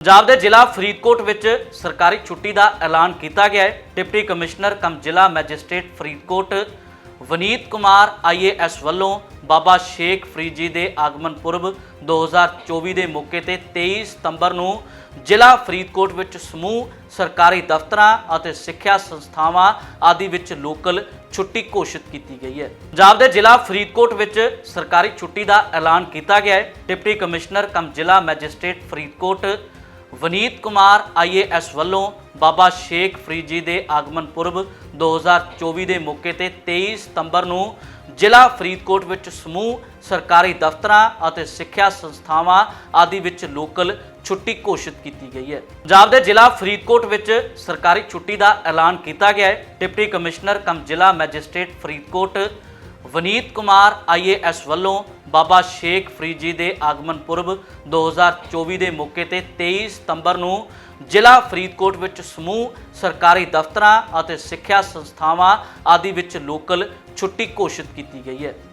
ਪੰਜਾਬ ਦੇ ਜ਼ਿਲ੍ਹਾ ਫਰੀਦਕੋਟ ਵਿੱਚ ਸਰਕਾਰੀ ਛੁੱਟੀ ਦਾ ਐਲਾਨ ਕੀਤਾ ਗਿਆ ਹੈ। ਡਿਪਟੀ ਕਮਿਸ਼ਨਰ ਕਮ ਜ਼ਿਲ੍ਹਾ ਮੈਜਿਸਟ੍ਰੇਟ ਫਰੀਦਕੋਟ ਵਨੀਤ ਕੁਮਾਰ ਆਈਏਐਸ ਵੱਲੋਂ ਬਾਬਾ ਸ਼ੇਖ ਫਰੀਦ ਜੀ ਦੇ ਆਗਮਨ ਪੁਰਬ 2024 ਦੇ ਮੌਕੇ ਤੇ 23 ਸਤੰਬਰ ਨੂੰ ਜ਼ਿਲ੍ਹਾ ਫਰੀਦਕੋਟ ਵਿੱਚ ਸਮੂਹ, ਸਰਕਾਰੀ ਦਫ਼ਤਰਾਂ ਅਤੇ ਸਿੱਖਿਆ ਸੰਸਥਾਵਾਂ ਆਦਿ ਵਿੱਚ ਲੋਕਲ ਛੁੱਟੀ ਘੋਸ਼ਿਤ ਕੀਤੀ ਗਈ ਹੈ। ਪੰਜਾਬ ਦੇ ਜ਼ਿਲ੍ਹਾ ਫਰੀਦਕੋਟ ਵਿੱਚ ਸਰਕਾਰੀ ਛੁੱਟੀ ਦਾ ਐਲਾਨ ਕੀਤਾ ਗਿਆ ਹੈ। ਡਿਪਟੀ ਕਮਿਸ਼ਨਰ ਕਮ ਜ਼ਿਲ੍ਹਾ ਮੈਜਿਸਟ੍ਰੇਟ ਫਰੀਦਕੋਟ ਵਨੀਤ ਕੁਮਾਰ ਆਈਏਐਸ ਵੱਲੋਂ ਬਾਬਾ ਸ਼ੇਖ ਫਰੀਦ ਜੀ ਦੇ ਆਗਮਨ ਪੁਰਬ 2024 ਦੇ ਮੌਕੇ ਤੇ 23 ਸਤੰਬਰ ਨੂੰ ਜ਼ਿਲ੍ਹਾ ਫਰੀਦਕੋਟ ਵਿੱਚ ਸਮੂਹ, ਸਰਕਾਰੀ ਦਫ਼ਤਰਾਂ ਅਤੇ ਸਿੱਖਿਆ ਸੰਸਥਾਵਾਂ ਆਦਿ ਵਿੱਚ ਲੋਕਲ ਛੁੱਟੀ ਘੋਸ਼ਿਤ ਕੀਤੀ ਗਈ ਹੈ। ਪੰਜਾਬ ਦੇ ਜ਼ਿਲ੍ਹਾ ਫਰੀਦਕੋਟ ਵਿੱਚ ਸਰਕਾਰੀ ਛੁੱਟੀ ਦਾ ਐਲਾਨ ਕੀਤਾ ਗਿਆ ਹੈ। ਡਿਪਟੀ ਕਮਿਸ਼ਨਰ ਕਮ ਜ਼ਿਲ੍ਹਾ ਮੈਜਿਸਟ੍ਰੇਟ ਫਰੀਦਕੋਟ ਵਨੀਤ ਕੁਮਾਰ ਆਈਏਐਸ ਵੱਲੋਂ ਬਾਬਾ ਸ਼ੇਖ ਫਰੀਦ ਜੀ ਦੇ ਆਗਮਨ ਪੁਰਬ 2024 ਦੇ ਮੌਕੇ ਤੇ 23 ਸਤੰਬਰ ਨੂੰ ਜ਼ਿਲ੍ਹਾ ਫਰੀਦਕੋਟ ਵਿੱਚ ਸਮੂਹ, ਸਰਕਾਰੀ ਦਫ਼ਤਰਾਂ ਅਤੇ ਸਿੱਖਿਆ ਸੰਸਥਾਵਾਂ ਆਦਿ ਵਿੱਚ ਲੋਕਲ ਛੁੱਟੀ ਘੋਸ਼ਿਤ ਕੀਤੀ ਗਈ ਹੈ।